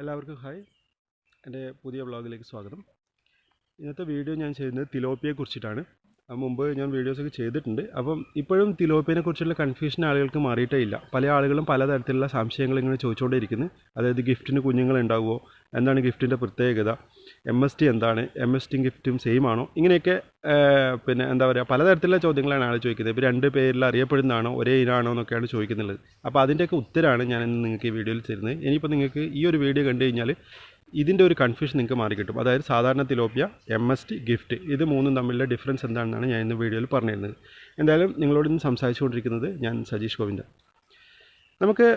എല്ലാവർക്കും ഹായ്. എന്റെ പുതിയ വ്ളോഗിലേക്ക് സ്വാഗതം. ഇന്നത്തെ വീഡിയോ ഞാൻ ചെയ്യുന്നത് തിലോപ്പിയെ കുറിച്ചിട്ടാണ് മുമ്പ് ഞാൻ വീഡിയോസൊക്കെ ചെയ്തിട്ടുണ്ട്. അപ്പം ഇപ്പോഴും തിലോപ്പിനെ കുറിച്ചുള്ള കൺഫ്യൂഷൻ ആളുകൾക്ക് മാറിയിട്ടേ ഇല്ല പല ആളുകളും പലതരത്തിലുള്ള സംശയങ്ങൾ ഇങ്ങനെ ചോദിച്ചുകൊണ്ടേയിരിക്കുന്നു. അതായത് ഗിഫ്റ്റിന് കുഞ്ഞുങ്ങൾ ഉണ്ടാവുമോ എന്താണ് ഗിഫ്റ്റിന്റെ പ്രത്യേകത? എം എസ് ടി എന്താണ്? എം എസ് ടിയും ഗിഫ്റ്റും സെയിം ആണോ? ഇങ്ങനെയൊക്കെ പിന്നെ എന്താ പറയുക പലതരത്തിലുള്ള ചോദ്യങ്ങളാണ് ആൾ ചോദിക്കുന്നത്. ഇപ്പോൾ രണ്ട് പേരിൽ അറിയപ്പെടുന്നതാണോ? ഒരേ ഇനാണോ എന്നൊക്കെയാണ് ചോദിക്കുന്നത് അപ്പോൾ അതിന്റെയൊക്കെ ഉത്തരമാണ് ഞാൻ നിങ്ങൾക്ക് ഈ വീഡിയോയിൽ തരുന്നത്. ഇനിയിപ്പോൾ നിങ്ങൾക്ക് ഈ ഒരു വീഡിയോ കണ്ടു കഴിഞ്ഞാൽ ഇതിന്റെ ഒരു കൺഫ്യൂഷൻ നിങ്ങൾക്ക് മാറി കിട്ടും. അതായത് സാധാരണ tilapia M S T gift ഇത് മൂന്നും തമ്മിലുള്ള ഡിഫറൻസ് എന്താണെന്നാണ് ഞാൻ ഇന്ന് വീഡിയോയിൽ പറഞ്ഞിരുന്നത്. എന്തായാലും നിങ്ങളോട് ഇന്ന് സംസാരിച്ചുകൊണ്ടിരിക്കുന്നത് ഞാൻ സജീഷ് ഗോവിന്ദ നമുക്ക്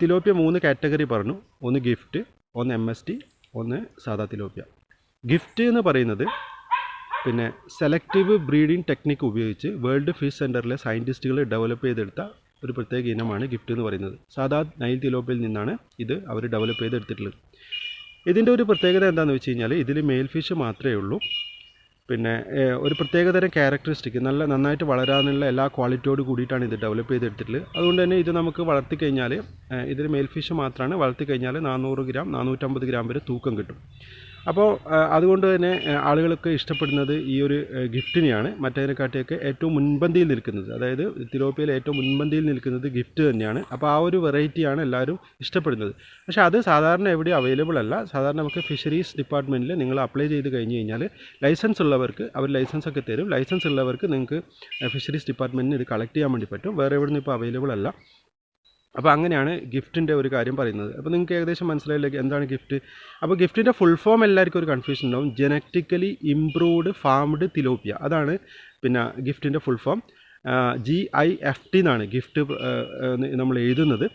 തിലോപ്യ മൂന്ന് കാറ്റഗറി പറഞ്ഞു. ഒന്ന് ഗിഫ്റ്റ് ഒന്ന് എം എസ് ടി ഒന്ന് സാധാ തിലോപ്പിയ ഗിഫ്റ്റ് എന്ന് പറയുന്നത് പിന്നെ സെലക്റ്റീവ് ബ്രീഡിംഗ് ടെക്നിക്ക് ഉപയോഗിച്ച് വേൾഡ് ഫിഷ് സെന്ററിലെ സയന്റിസ്റ്റുകൾ ഡെവലപ്പ് ചെയ്തെടുത്ത ഒരു പ്രത്യേക ഇനമാണ് ഗിഫ്റ്റ് എന്ന് പറയുന്നത്. സാധാ നൈൽ തിലോപ്പിയിൽ നിന്നാണ് ഇത് അവർ ഡെവലപ്പ് ചെയ്തെടുത്തിട്ടുള്ളത്. ഇതിന്റെ ഒരു പ്രത്യേകത എന്താണെന്ന് വെച്ച് കഴിഞ്ഞാൽ ഇതിൽ മെയിൽ ഫിഷ് മാത്രമേ ഉള്ളൂ. പിന്നെ ഒരു പ്രത്യേകതരം ക്യാരക്ടറിസ്റ്റിക് നല്ല നന്നായിട്ട് വളരാനുള്ള എല്ലാ ക്വാളിറ്റിയോട് കൂടിയിട്ടാണ് ഇത് ഡെവലപ്പ് ചെയ്തെടുത്തിട്ടുള്ളത്. അതുകൊണ്ട് തന്നെ ഇത് നമുക്ക് വളർത്തി കഴിഞ്ഞാൽ ഇതിൽ മെയിൽ ഫിഷ് മാത്രമാണ് വളർത്തി കഴിഞ്ഞാൽ നാനൂറ് ഗ്രാം നാനൂറ്റമ്പത് ഗ്രാം വരെ തൂക്കം കിട്ടും. അപ്പോൾ അതുകൊണ്ട് തന്നെ ആളുകളൊക്കെ ഇഷ്ടപ്പെടുന്നത് ഈ ഒരു ഗിഫ്റ്റിനെയാണ്. മറ്റേതിനെക്കാട്ടിയൊക്കെ ഏറ്റവും മുൻപന്തിയിൽ നിൽക്കുന്നത്. അതായത് തിലോപ്പിയിൽ ഏറ്റവും മുൻപന്തിയിൽ നിൽക്കുന്നത് ഗിഫ്റ്റ് തന്നെയാണ്. അപ്പോൾ ആ ഒരു വെറൈറ്റിയാണ് എല്ലാവരും ഇഷ്ടപ്പെടുന്നത്. പക്ഷേ അത് സാധാരണ എവിടെയും അവൈലബിൾ അല്ല. സാധാരണ നമുക്ക് ഫിഷറീസ് ഡിപ്പാർട്ട്മെന്റിൽ നിങ്ങൾ അപ്ലൈ ചെയ്ത് കഴിഞ്ഞ് കഴിഞ്ഞാൽ ലൈസൻസ് ഉള്ളവർക്ക് അവർ ലൈസൻസ് ഒക്കെ തരും. ലൈസൻസ് ഉള്ളവർക്ക് നിങ്ങൾക്ക് ഫിഷറീസ് ഡിപ്പാർട്ട്മെന്റിന് ഇത് കളക്ട് ചെയ്യാൻ വേണ്ടി പറ്റും. വേറെ എവിടെ നിന്നും ഇപ്പോൾ അവൈലബിൾ അല്ല. അപ്പോൾ അങ്ങനെയാണ് ഗിഫ്റ്റിന്റെ ഒരു കാര്യം പറയുന്നത്. അപ്പോൾ നിങ്ങൾക്ക് ഏകദേശം മനസ്സിലായില്ലേ എന്താണ് ഗിഫ്റ്റ്? അപ്പോൾ ഗിഫ്റ്റിന്റെ ഫുൾ ഫോം എല്ലാവർക്കും ഒരു കൺഫ്യൂഷൻ ഉണ്ടാവും. ജനറ്റിക്കലി ഇംപ്രൂവ്ഡ് ഫാംഡ് തിലോപ്പിയ അതാണ് പിന്നെ ഗിഫ്റ്റിന്റെ full form G I F T എന്നാണ് ഗിഫ്റ്റ് നമ്മൾ എഴുതുന്നത്.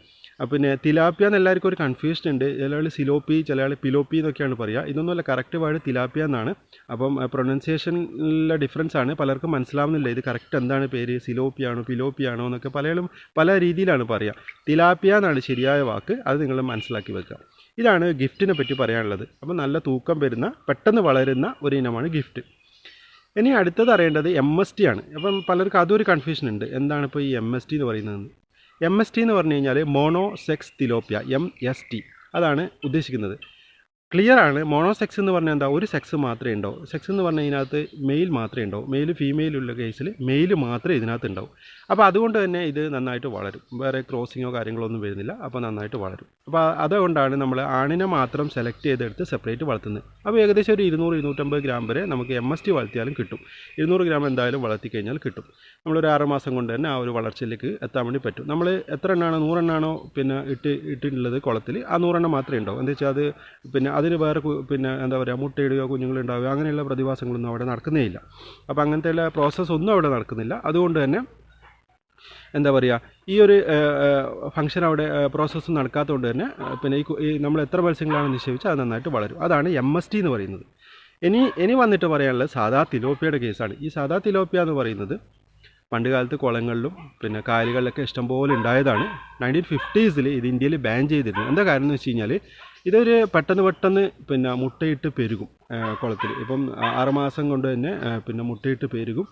പിന്നെ തിലാപ്പിയ എന്ന് എല്ലാവർക്കും ഒരു കൺഫ്യൂഷൻ ഉണ്ട്. ചില ആൾ സിലോപ്പി ചില ആൾ പിലോപ്പി എന്നൊക്കെയാണ് പറയുക. ഇതൊന്നുമല്ല കറക്റ്റ് വേർഡ് തിലാപ്പിയ എന്നാണ്. അപ്പം പ്രൊനൗൺസിയേഷനിലെ ഡിഫറൻസ് ആണ് പലർക്കും മനസ്സിലാവുന്നില്ല. ഇത് കറക്റ്റ് എന്താണ് പേര്? സിലോപ്പിയാണോ പിലോപ്പിയാണോ എന്നൊക്കെ പലരും പല രീതിയിലാണ് പറയുക. തിലാപ്പിയ എന്നാണ് ശരിയായ വാക്ക്. അത് നിങ്ങൾ മനസ്സിലാക്കി വെക്കുക. ഇതാണ് ഗിഫ്റ്റിനെ പറ്റി പറയാനുള്ളത്. അപ്പം നല്ല തൂക്കം വരുന്ന പെട്ടെന്ന് വളരുന്ന ഒരു ഇനമാണ് ഗിഫ്റ്റ് ഇനി അടുത്തത് അറിയേണ്ടത് എം എസ് ടി ആണ്. അപ്പം പലർക്കും അതൊരു കൺഫ്യൂഷൻ ഉണ്ട്. എന്താണ് ഇപ്പോൾ ഈ എം എസ് ടി എന്ന് പറയുന്നത്? എം എസ് ടി എന്ന് പറഞ്ഞു കഴിഞ്ഞാൽ mono sex tilapia M S T അതാണ് ഉദ്ദേശിക്കുന്നത്. ക്ലിയർ ആണ്. മോണോസെക്സ് എന്ന് പറഞ്ഞാൽ എന്താ? ഒരു സെക്സ് മാത്രമേ ഉണ്ടാവും സെക്സ് എന്ന് പറഞ്ഞാൽ ഇതിനകത്ത് മെയിൽ മാത്രമേ ഉണ്ടാവും മെയിൽ ഫീമെയിൽ ഉള്ള കേസിൽ മെയിൽ മാത്രമേ ഇതിനകത്ത് ഉണ്ടാവും. അപ്പോൾ അതുകൊണ്ട് തന്നെ ഇത് നന്നായിട്ട് വളരും. വേറെ ക്രോസിങ്ങോ കാര്യങ്ങളോ ഒന്നും വരുന്നില്ല. അപ്പോൾ നന്നായിട്ട് വളരും. അപ്പോൾ അതുകൊണ്ടാണ് നമ്മൾ ആണിനെ മാത്രം സെലക്ട് ചെയ്തെടുത്ത് സെപ്പറേറ്റ് വളർത്തുന്നത്. അപ്പോൾ ഏകദേശം ഒരു ഇരുന്നൂറ് ഇരുന്നൂറ്റമ്പത് ഗ്രാം വരെ നമുക്ക് എം എസ് ടി വളർത്തിയാലും കിട്ടും. ഇരുന്നൂറ് ഗ്രാം എന്തായാലും വളർത്തി കഴിഞ്ഞാൽ കിട്ടും. നമ്മളൊരു ആറ് മാസം കൊണ്ട് തന്നെ ആ ഒരു വളർച്ചയിലേക്ക് എത്താൻ വേണ്ടി പറ്റും. നമ്മൾ എത്ര എണ്ണാണോ നൂറെണ്ണാണോ പിന്നെ ഇട്ട് ഇട്ടിട്ടുള്ളത് കുളത്തിൽ ആ നൂറെണ്ണം മാത്രമേ ഉണ്ടാവും. എന്താ വെച്ചാൽ അത് പിന്നെ അതിന് വേറെ പിന്നെ എന്താ പറയുക മുട്ടയിടുകയോ കുഞ്ഞുങ്ങളുണ്ടാവുകയോ അങ്ങനെയുള്ള പ്രതിഭാസങ്ങളൊന്നും അവിടെ നടക്കുന്നേ ഇല്ല. അപ്പോൾ അങ്ങനത്തെ ഉള്ള പ്രോസസ്സൊന്നും അവിടെ നടക്കുന്നില്ല. അതുകൊണ്ട് തന്നെ എന്താ പറയുക ഈ ഒരു ഫംഗ്ഷൻ അവിടെ പ്രോസസ്സ് നടക്കാത്തതുകൊണ്ട് തന്നെ പിന്നെ ഈ നമ്മൾ എത്ര മത്സ്യങ്ങളാണ് നിക്ഷേപിച്ചാൽ അത് നന്നായിട്ട് വളരും. അതാണ് എം എസ് ടി എന്ന് പറയുന്നത്. ഇനി ഇനി വന്നിട്ട് പറയാനുള്ളത് സാധാ തിലോപ്പിയയുടെ കേസാണ്. ഈ സാധാ തിലോപ്പിയ എന്ന് പറയുന്നത് പണ്ട് കാലത്ത് കുളങ്ങളിലും പിന്നെ കായലുകളിലൊക്കെ ഇഷ്ടംപോലെ ഉണ്ടായതാണ്. നയന്റീൻ ഫിഫ്റ്റീസിൽ ഇത് ഇന്ത്യയിൽ ബാൻ ചെയ്തിരുന്നു. എന്താ കാരണം എന്ന് വെച്ച് കഴിഞ്ഞാൽ ഇതൊരു പെട്ടെന്ന് പെട്ടെന്ന് പിന്നെ മുട്ടയിട്ട് പെരുകും കുളത്തിൽ. ഇപ്പം ആറുമാസം കൊണ്ട് തന്നെ പിന്നെ മുട്ടയിട്ട് പെരുകും.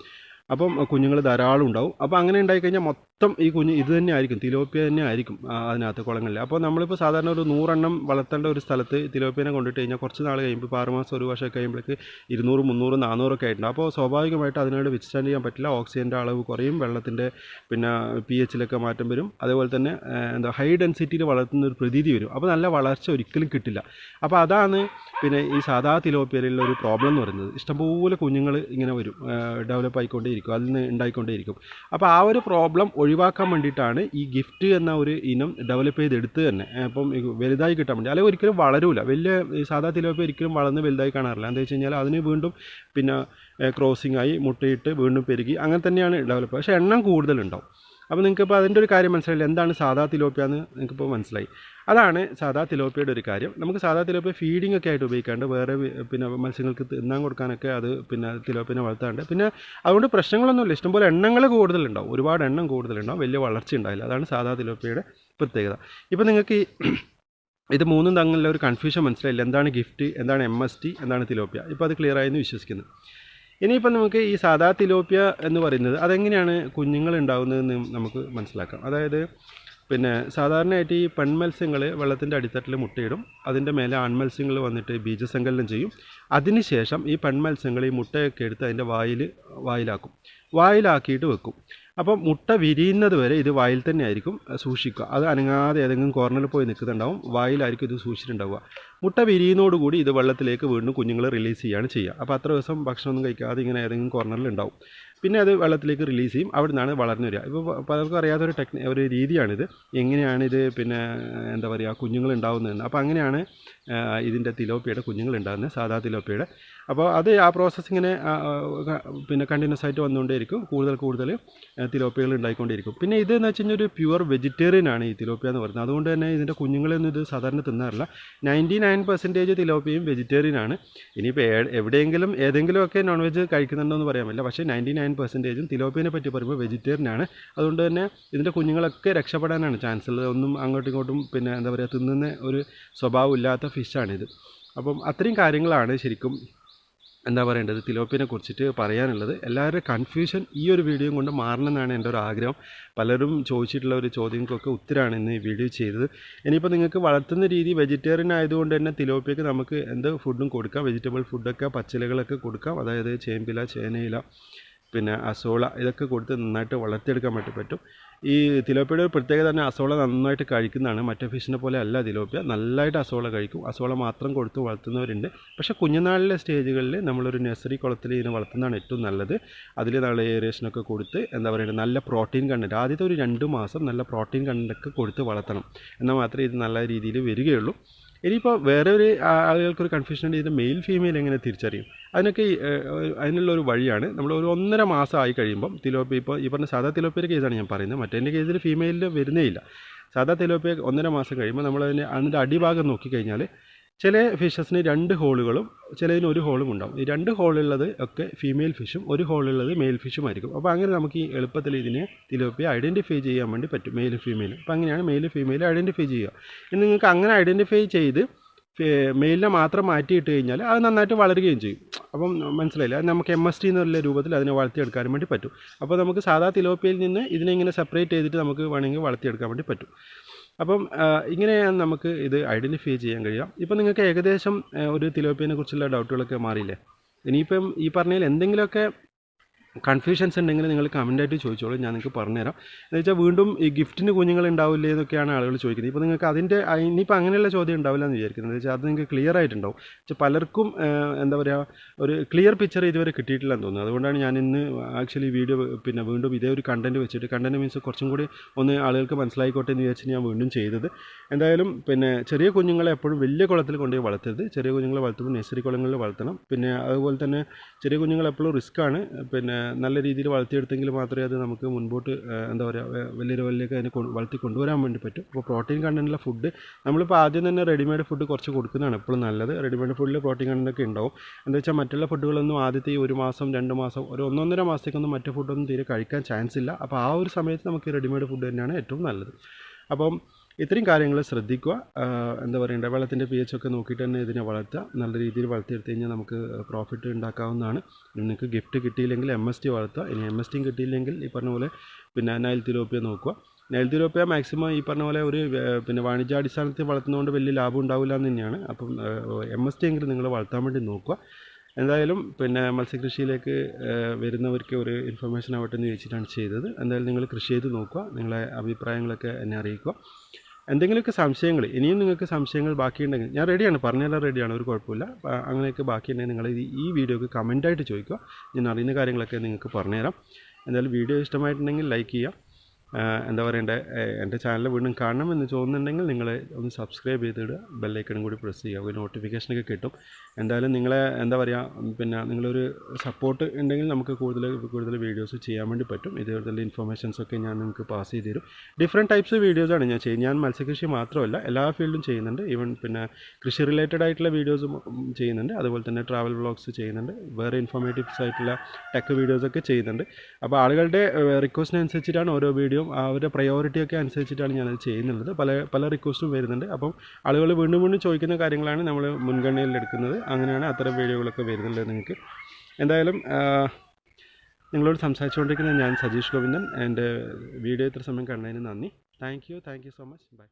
അപ്പം കുഞ്ഞുങ്ങൾ ധാരാളം ഉണ്ടാവും. അപ്പോൾ അങ്ങനെ ഉണ്ടായിക്കഴിഞ്ഞാൽ മൊത്തം ഈ കുഞ്ഞ് ഇത് തന്നെ ആയിരിക്കും. തിലോപ്പിയ തന്നെ ആയിരിക്കും അതിനകത്ത് കുളങ്ങളിൽ. അപ്പോൾ നമ്മളിപ്പോൾ സാധാരണ ഒരു നൂറെണ്ണം വളർത്തേണ്ട ഒരു സ്ഥലത്ത് തിലോപ്പിയനെ കൊണ്ടിട്ട് കഴിഞ്ഞാൽ കുറച്ച് നാൾ കഴിയുമ്പോൾ ഇപ്പോൾ ആറുമാസം ഒരു വർഷം കഴിയുമ്പോഴേക്ക് ഇരുന്നൂറ് മുന്നൂറ് നാനൂറൊക്കെ ആയിട്ടുണ്ട്. അപ്പോൾ സ്വാഭാവികമായിട്ട് അതിനോട് വിത്ത്സ്റ്റാൻഡ് ചെയ്യാൻ പറ്റില്ല. ഓക്സിജന്റെ അളവ് കുറയും വെള്ളത്തിന്റെ പിന്നെ പി എച്ചിലൊക്കെ മാറ്റം വരും. അതേപോലെ തന്നെ എന്താ ഹൈ ഡെൻസിറ്റിയിൽ വളർത്തുന്ന ഒരു പ്രതീതി വരും. അപ്പോൾ നല്ല വളർച്ച ഒരിക്കലും കിട്ടില്ല. അപ്പോൾ അതാണ് പിന്നെ ഈ സാധാ തിലോപ്പിയയിലുള്ള ഒരു പ്രോബ്ലം എന്ന് പറയുന്നത്. ഇഷ്ടംപോലെ കുഞ്ഞുങ്ങൾ ഇങ്ങനെ വരും ഡെവലപ്പ് ആയിക്കൊണ്ടേയിരിക്കും അതിൽ നിന്ന് ഉണ്ടായിക്കൊണ്ടേയിരിക്കും. അപ്പോൾ ആ ഒരു പ്രോബ്ലം ഒഴിവാക്കാൻ വേണ്ടിയിട്ടാണ് ഈ ഗിഫ്റ്റ് എന്ന ഒരു ഇനം ഡെവലപ്പ് ചെയ്തെടുത്ത് തന്നെ. അപ്പം വലുതായി കിട്ടാൻ വേണ്ടി. അല്ലെങ്കിൽ ഒരിക്കലും വളരൂല. വലിയ സാധാ തിലോപ്പിയ ഒരിക്കലും വളർന്ന് വലുതായി കാണാറില്ല. എന്താ വെച്ച് കഴിഞ്ഞാൽ അതിന് വീണ്ടും പിന്നെ ക്രോസിംഗ് ആയി മുട്ടയിട്ട് വീണ്ടും പെരുകി അങ്ങനെ തന്നെയാണ് ഡെവലപ്പ് പക്ഷേ എണ്ണം കൂടുതലുണ്ടാവും. അപ്പോൾ നിങ്ങൾക്കിപ്പോൾ അതിന്റെ ഒരു കാര്യം മനസ്സിലായില്ല? എന്താണ് സാധാ തിലോപ്പിയ എന്ന് നിങ്ങൾക്കിപ്പോൾ മനസ്സിലായി. അതാണ് സാധാ തിലോപ്പിയുടെ ഒരു കാര്യം. നമുക്ക് സാധാ തിലോപ്പിയ ഫീഡിംഗ് ഒക്കെ ആയിട്ട് ഉപയോഗിക്കാണ്ട് വേറെ പിന്നെ മത്സ്യങ്ങൾക്ക് തിന്നാൻ കൊടുക്കാനൊക്കെ അത് പിന്നെ തിലോപ്പിനെ വളർത്താണ്ട്. പിന്നെ അതുകൊണ്ട് പ്രശ്നങ്ങളൊന്നുമില്ല. ഇഷ്ടംപോലെ എണ്ണങ്ങൾ കൂടുതലുണ്ടാവും. ഒരുപാട് എണ്ണം കൂടുതലുണ്ടാവും. വലിയ വളർച്ച ഉണ്ടാവില്ല. അതാണ് സാധാ തിലോപ്പിയുടെ പ്രത്യേകത. ഇപ്പോൾ നിങ്ങൾക്ക് ഈ ഇത് മൂന്നും തമ്മിലുള്ള ഒരു കൺഫ്യൂഷൻ മനസ്സിലായില്ല? എന്താണ് ഗിഫ്റ്റ് എന്താണ് എം എസ് ടി എന്താണ് തിലോപ്പിയ? ഇപ്പോൾ അത് ക്ലിയർ ആയെന്ന് വിശ്വസിക്കുന്നു. ഇനിയിപ്പോൾ നമുക്ക് ഈ സാധാ തിലോപ്പിയ എന്ന് പറയുന്നത് അതെങ്ങനെയാണ് കുഞ്ഞുങ്ങൾ ഉണ്ടാകുന്നതെന്ന് നമുക്ക് മനസ്സിലാക്കാം. അതായത് പിന്നെ സാധാരണയായിട്ട് ഈ പെൺമത്സ്യങ്ങൾ വെള്ളത്തിന്റെ അടിത്തട്ടിൽ മുട്ടയിടും അതിന്റെ മേലെ ആൺമത്സ്യങ്ങൾ വന്നിട്ട് ബീജസങ്കലനം ചെയ്യും. അതിനുശേഷം ഈ പെൺമത്സ്യങ്ങൾ ഈ മുട്ടയൊക്കെ എടുത്ത് അതിന്റെ വായിൽ വായിലാക്കും. വായിലാക്കിയിട്ട് വെക്കും. അപ്പം മുട്ട വിരിയുന്നത് വരെ ഇത് വായിൽ തന്നെ ആയിരിക്കും സൂക്ഷിക്കുക. അത് അനങ്ങാതെ ഏതെങ്കിലും കോർണറിൽ പോയി നിൽക്കുന്നുണ്ടാവും വായിലായിരിക്കും ഇത് സൂക്ഷിച്ചിട്ടുണ്ടാവുക. മുട്ട വിരിയുന്നതോടുകൂടി ഇത് വെള്ളത്തിലേക്ക് വീണ്ടും കുഞ്ഞുങ്ങൾ റിലീസ് ചെയ്യുകയാണ് ചെയ്യുക. അപ്പോൾ അത്ര ദിവസം ഭക്ഷണമൊന്നും കഴിക്കാതെ ഇങ്ങനെ ഏതെങ്കിലും കോർണറിൽ ഉണ്ടാവും. പിന്നെ അത് വെള്ളത്തിലേക്ക് റിലീസ് ചെയ്യും അവിടെ നിന്നാണ് വളർന്നു വരിക. ഇപ്പോൾ പലർക്കും അറിയാത്തൊരു ടെക്നി ഒരു രീതിയാണിത്. ഇത് പിന്നെ എന്താ പറയുക കുഞ്ഞുങ്ങൾ ഉണ്ടാവുന്നതെന്ന്. അപ്പോൾ അങ്ങനെയാണ് ഇതിന്റെ തിലോപ്പിയുടെ കുഞ്ഞുങ്ങൾ ഉണ്ടാകുന്നത് സാധാ തിലോപ്പിയുടെ. അപ്പോൾ അത് ആ പ്രോസസ്സ് ഇങ്ങനെ ആ, ആ, പിന്നെ കണ്ടിന്യൂസ് ആയിട്ട് വന്നുകൊണ്ടേയിരിക്കും. കൂടുതൽ കൂടുതൽ തിലോപ്പികൾ ഉണ്ടായിക്കൊണ്ടിരിക്കും പിന്നെ ഇത് എന്ന് വെച്ച് കഴിഞ്ഞാൽ ഒരു പ്യുവർ വെജിറ്റേറിയൻ ആണ് ഈ തിലോപ്പിയ എന്ന് പറയുന്നത്. അതുകൊണ്ട് തന്നെ ഇതിന്റെ കുഞ്ഞുങ്ങളൊന്നും ഇത് സാധാരണ തിന്നാറില്ല. നയന്റി നയൻ പെർസെന്റേജ് തിലോപ്പിയും വെജിറ്റേറിയൻ ആണ്. ഇനിയിപ്പോൾ എവിടെയെങ്കിലും ഏതെങ്കിലുമൊക്കെ നോൺ വെജ് കഴിക്കുന്നുണ്ടോ എന്ന് പറയാൻ പറ്റില്ല. പക്ഷേ നയന്റി നയൻ പെർസെന്റേജും തിലോപ്പിയനെ പറ്റി പറയുമ്പോൾ വെജിറ്റേറിയൻ ആണ്. അതുകൊണ്ട് തന്നെ ഇതിന്റെ കുഞ്ഞുങ്ങളൊക്കെ രക്ഷപ്പെടാനാണ് ചാൻസ് ഉള്ളത് ഒന്നും അങ്ങോട്ടും ഇങ്ങോട്ടും പിന്നെ എന്താ പറയുക തിന്നുന്ന ഒരു സ്വഭാവം ഇല്ലാത്ത ഫിഷാണിത് അപ്പം അത്രയും കാര്യങ്ങളാണ് ശരിക്കും എന്താ പറയേണ്ടത്? തിലോപ്പിനെ കുറിച്ചിട്ട് പറയാനുള്ളത് എല്ലാവരുടെ കൺഫ്യൂഷൻ ഈ ഒരു വീഡിയോ കൊണ്ട് മാറണമെന്നാണ് എന്റെ ഒരു ആഗ്രഹം. പലരും ചോദിച്ചിട്ടുള്ള ഒരു ചോദ്യങ്ങൾക്കൊക്കെ ഉത്തരമാണ് ഇന്ന് ഈ വീഡിയോ ചെയ്തത്. ഇനിയിപ്പോൾ നിങ്ങൾക്ക് വളർത്തുന്ന രീതി വെജിറ്റേറിയൻ ആയതുകൊണ്ട് തന്നെ തിലോപ്പിയക്ക് നമുക്ക് എന്ത് ഫുഡും കൊടുക്കാം. വെജിറ്റബിൾ ഫുഡൊക്കെ പച്ചിലകളൊക്കെ കൊടുക്കാം. അതായത് ചേമ്പില ചേനയില പിന്നെ അസോള ഇതൊക്കെ കൊടുത്ത് നന്നായിട്ട് വളർത്തിയെടുക്കാൻ വേണ്ടി പറ്റും. ഈ തിലോപ്പിയുടെ ഒരു പ്രത്യേകത തന്നെ അസോള നന്നായിട്ട് കഴിക്കുന്നതാണ്. മറ്റേ ഫിഷിനെ പോലെ അല്ല തിലോപ്പിയ നല്ലതായിട്ട് അസോള കഴിക്കും. അസോള മാത്രം കൊടുത്ത് വളർത്തുന്നവരുണ്ട്. പക്ഷേ കുഞ്ഞുനാളിലെ സ്റ്റേജുകളിൽ നമ്മളൊരു നഴ്സറി കുളത്തിൽ ഇതിനെ വളർത്തുന്നതാണ് ഏറ്റവും നല്ലത്. അതിൽ നമ്മൾ ഏറിയേഷനൊക്കെ കൊടുത്ത് എന്താ പറയുക നല്ല പ്രോട്ടീൻ കണ്ടന്റ് ആദ്യത്തെ ഒരു രണ്ട് മാസം നല്ല പ്രോട്ടീൻ കണ്ടന്റൊക്കെ കൊടുത്ത് വളർത്തണം. എന്നാൽ മാത്രമേ ഇത് നല്ല രീതിയിൽ വരികയുള്ളൂ. ഇനിയിപ്പോൾ വേറെ ഒരു ആളുകൾക്കൊരു കൺഫ്യൂഷൻ ഉണ്ട്. ഇതിന്റെ മെയിൽ ഫീമെയിൽ എങ്ങനെ തിരിച്ചറിയും? അതിനൊക്കെ അതിനുള്ള ഒരു വഴിയാണ്. നമ്മൾ ഒരു ഒന്നര മാസം ആയി കഴിയുമ്പം തിലോപ്പി ഇപ്പോൾ ഈ പറഞ്ഞ സാധാ തിലോപ്പിയുടെ കേസാണ് ഞാൻ പറയുന്നത്. മറ്റേന്റെ കേസിൽ ഫീമെയിലിൽ വരുന്നേ ഇല്ല. സാധാ തിലോപ്പിയ ഒന്നര മാസം കഴിയുമ്പോൾ നമ്മൾ അതിന് അതിന്റെ അടിഭാഗം നോക്കിക്കഴിഞ്ഞാൽ ചില ഫിഷസിന് രണ്ട് ഹോളുകളും ചിലതിന് ഒരു ഹോളും ഉണ്ടാവും. ഈ രണ്ട് ഹോളുള്ളത് ഒക്കെ ഫീമെയിൽ ഫിഷും ഒരു ഹോളുള്ളത് മെയിൽ ഫിഷും ആയിരിക്കും. അപ്പോൾ അങ്ങനെ നമുക്ക് ഈ എളുപ്പത്തിൽ ഇതിനെ തിലോപ്പിയ ഐഡന്റിഫൈ ചെയ്യാൻ വേണ്ടി പറ്റും മെയിൽ ഫീമെയിൽ അപ്പോൾ അങ്ങനെയാണ് മെയിൽ ഫീമെയിൽ ഐഡന്റിഫൈ ചെയ്യുക. ഇനി നിങ്ങൾക്ക് അങ്ങനെ ഐഡന്റിഫൈ ചെയ്ത് മെയിലിനെ മാത്രം മാറ്റിയിട്ട് കഴിഞ്ഞാൽ അത് നന്നായിട്ട് വളരുകയും ചെയ്യും. അപ്പം മനസ്സിലായില്ല? നമുക്ക് എം എസ് ടി എന്നുള്ള രൂപത്തിൽ അതിനെ വളർത്തിയെടുക്കാനും വേണ്ടി പറ്റും. അപ്പോൾ നമുക്ക് സാധാ തിലോപ്പിയിൽ നിന്ന് ഇതിനെ ഇങ്ങനെ സെപ്പറേറ്റ് ചെയ്തിട്ട് നമുക്ക് വേണമെങ്കിൽ വളർത്തിയെടുക്കാൻ വേണ്ടി പറ്റും. അപ്പം ഇങ്ങനെയാണ് നമുക്ക് ഇത് ഐഡന്റിഫൈ ചെയ്യാൻ കഴിയുക. ഇപ്പം നിങ്ങൾക്ക് ഏകദേശം ഒരു തിലോപ്പിയനെ കുറിച്ചുള്ള ഡൗട്ടുകളൊക്കെ മാറിയില്ലേ? ഇനിയിപ്പം ഈ പറഞ്ഞതിൽ എന്തെങ്കിലുമൊക്കെ കൺഫ്യൂഷൻസ് ഉണ്ടെങ്കിൽ നിങ്ങൾ കമന്റായിട്ട് ചോദിച്ചോളൂ ഞാൻ നിങ്ങൾക്ക് പറഞ്ഞുതരാം. എന്ന് വെച്ചാൽ വീണ്ടും ഈ ഗിഫ്റ്റിന് കുഞ്ഞുങ്ങൾ ഉണ്ടാവില്ലേ എന്നൊക്കെയാണ് ആളുകൾ ചോദിക്കുന്നത്. ഇപ്പോൾ നിങ്ങൾക്ക് അതിന്റെ ഇനിയിപ്പോൾ അങ്ങനെയുള്ള ചോദ്യം ഉണ്ടാവില്ല എന്ന് വിചാരിക്കുന്നത്. വെച്ചാൽ അത് നിങ്ങൾക്ക് ക്ലിയർ ആയിട്ടുണ്ടാവും. പക്ഷേ പലർക്കും എന്താ പറയുക ഒരു ക്ലിയർ പിക്ചർ ഇതുവരെ കിട്ടിയിട്ടില്ല എന്ന് തോന്നുന്നു. അതുകൊണ്ടാണ് ഞാൻ ഇന്ന് ആക്ച്വലി വീഡിയോ പിന്നെ വീണ്ടും ഇതേ ഒരു കണ്ടന്റ് വെച്ചിട്ട് കണ്ടന്റ് മീൻസ് കുറച്ചും കൂടി ഒന്ന് ആളുകൾക്ക് മനസ്സിലായിക്കോട്ടെ എന്ന് വിചാരിച്ച് ഞാൻ വീണ്ടും ചെയ്തത്. എന്തായാലും പിന്നെ ചെറിയ കുഞ്ഞുങ്ങളെ എപ്പോഴും വലിയ കുളത്തിൽ കൊണ്ടുപോയി വളർത്തരുത്. ചെറിയ കുഞ്ഞുങ്ങളെ വളർത്തുമ്പോൾ നഴ്സറി കുളങ്ങളിൽ വളർത്തണം. പിന്നെ അതുപോലെ തന്നെ ചെറിയ കുഞ്ഞുങ്ങൾ എപ്പോഴും റിസ്ക്കാണ് പിന്നെ നല്ല രീതിയിൽ വളർത്തിയെടുത്തെങ്കിൽ മാത്രമേ അത് നമുക്ക് മുൻപോട്ട് എന്താ പറയുക വലിയ ലെവലിലേക്ക് അതിനെ വളർത്തി കൊണ്ടുവരാൻ വേണ്ടി പറ്റും. അപ്പോൾ പ്രോട്ടീൻ കണ്ടന്റുള്ള ഫുഡ് നമ്മളിപ്പോൾ ആദ്യം തന്നെ റെഡിമെയ്ഡ് ഫുഡ് കുറച്ച് കൊടുക്കുന്നതാണ് എപ്പോഴും നല്ലത്. റെഡിമെയ്ഡ് ഫുഡിൽ പ്രോട്ടീൻ കണ്ടന്റൊക്കെ ഉണ്ടാവും. എന്താ വെച്ചാൽ മറ്റുള്ള ഫുഡുകളൊന്നും ആദ്യത്തെ ഈ ഒരു മാസം രണ്ട് മാസം ഒരു ഒന്നൊന്നര മാസത്തേക്കൊന്നും മറ്റു ഫുഡൊന്നും തീരെ കഴിക്കാൻ ചാൻസ് ഇല്ല. അപ്പോൾ ആ ഒരു സമയത്ത് നമുക്ക് റെഡിമെയ്ഡ് ഫുഡ് തന്നെയാണ് ഏറ്റവും നല്ലത്. അപ്പം ഇത്രയും കാര്യങ്ങൾ ശ്രദ്ധിക്കുക. എന്താ പറയണ്ടേ വെള്ളത്തിന്റെ പി എച്ച് ഒക്കെ നോക്കിയിട്ട് തന്നെ ഇതിനെ വളർത്തുക. നല്ല രീതിയിൽ വളർത്തിയെടുത്ത് കഴിഞ്ഞാൽ നമുക്ക് പ്രോഫിറ്റ് ഉണ്ടാക്കാവുന്നതാണ്. നിങ്ങൾക്ക് ഗിഫ്റ്റ് കിട്ടിയില്ലെങ്കിൽ എം എസ് ടി വളർത്തുക. ഇനി എം എസ് ടിയും കിട്ടിയില്ലെങ്കിൽ ഈ പറഞ്ഞ പോലെ പിന്നെ നൈൽ തിലോപ്പിയ നോക്കുക. നൈൽ തിലോപ്പിയ മാക്സിമം ഈ പറഞ്ഞ പോലെ ഒരു പിന്നെ വാണിജ്യാടിസ്ഥാനത്തിൽ വളർത്തുന്നതുകൊണ്ട് വലിയ ലാഭം ഉണ്ടാവില്ല എന്ന് തന്നെയാണ്. അപ്പം എം എസ് ടി എങ്കിലും നിങ്ങൾ വളർത്താൻ വേണ്ടി നോക്കുക. എന്തായാലും പിന്നെ മത്സ്യകൃഷിയിലേക്ക് വരുന്നവർക്ക് ഒരു ഇൻഫർമേഷൻ ആവട്ടെ എന്ന് ചോദിച്ചിട്ടാണ് ചെയ്തത്. എന്തായാലും നിങ്ങൾ കൃഷി ചെയ്ത് നോക്കുക. നിങ്ങളെ അഭിപ്രായങ്ങളൊക്കെ എന്നെ അറിയിക്കുക. എന്തെങ്കിലുമൊക്കെ സംശയങ്ങൾ ഇനിയും നിങ്ങൾക്ക് സംശയങ്ങൾ ബാക്കിയുണ്ടെങ്കിൽ ഞാൻ റെഡിയാണ് പറഞ്ഞാലും റെഡിയാണ് ഒരു കുഴപ്പമില്ല. അങ്ങനെയൊക്കെ ബാക്കിയുണ്ടെങ്കിൽ നിങ്ങൾ ഈ- വീഡിയോക്ക് കമന്റായിട്ട് ചോദിക്കുക. ഞാൻ അറിയുന്ന കാര്യങ്ങളൊക്കെ നിങ്ങൾക്ക് പറഞ്ഞുതരാം. എന്തായാലും വീഡിയോ ഇഷ്ടമായിട്ടുണ്ടെങ്കിൽ ലൈക്ക് ചെയ്യുക. എന്താ പറയണ്ടേ എന്റെ ചാനൽ വീണ്ടും കാണണം എന്ന് തോന്നുന്നുണ്ടെങ്കിൽ നിങ്ങൾ ഒന്ന് സബ്സ്ക്രൈബ് ചെയ്തിടുക. ബെല്ലൈക്കണും കൂടി പ്രസ് ചെയ്യുക. ഒരു നോട്ടിഫിക്കേഷനൊക്കെ കിട്ടും. എന്തായാലും നിങ്ങളെ എന്താ പറയുക പിന്നെ നിങ്ങളൊരു സപ്പോർട്ട് ഉണ്ടെങ്കിൽ നമുക്ക് കൂടുതൽ കൂടുതൽ വീഡിയോസ് ചെയ്യാൻ വേണ്ടി പറ്റും. ഇതേപോലത്തെ ഇൻഫർമേഷൻസ് ഒക്കെ ഞാൻ നിങ്ങൾക്ക് പാസ് ചെയ്ത് തരും ഡിഫറെന്റ് ടൈപ്സ് വീഡിയോസാണ് ഞാൻ ചെയ്യുന്നത്. ഞാൻ മത്സ്യകൃഷി മാത്രമല്ല എല്ലാ ഫീൽഡും ചെയ്യുന്നുണ്ട്. ഈവൻ പിന്നെ കൃഷി റിലേറ്റഡ് ആയിട്ടുള്ള വീഡിയോസും ചെയ്യുന്നുണ്ട്. അതുപോലെ തന്നെ ട്രാവൽ വ്ളോഗ്സ് ചെയ്യുന്നുണ്ട്. വേറെ ഇൻഫോർമേറ്റീവ്സ് ആയിട്ടുള്ള ടെക് വീഡിയോസൊക്കെ ചെയ്യുന്നുണ്ട്. അപ്പോൾ ആളുകളുടെ റിക്വസ്റ്റിനനുസരിച്ചിട്ടാണ് ഓരോ വീഡിയോ അവരുടെ പ്രയോറിറ്റി ഒക്കെ അനുസരിച്ചിട്ടാണ് ഞാനത് ചെയ്യുന്നുള്ളത് പല പല റിക്വസ്റ്റും വരുന്നുണ്ട്. അപ്പം ആളുകൾ വീണ്ടും വീണ്ടും ചോദിക്കുന്ന കാര്യങ്ങളാണ് നമ്മൾ മുൻഗണനയിൽ എടുക്കുന്നത്. അങ്ങനെയാണ് അത്തരം വീഡിയോകളൊക്കെ വരുന്നുള്ളത് നിങ്ങൾക്ക്. എന്തായാലും നിങ്ങളോട് സംസാരിച്ചുകൊണ്ടിരിക്കുന്നത് ഞാൻ സജീഷ് ഗോവിന്ദൻ. എന്റെ വീഡിയോ ഇത്ര സമയം കണ്ടതിന് നന്ദി. Thank you thank you so much bye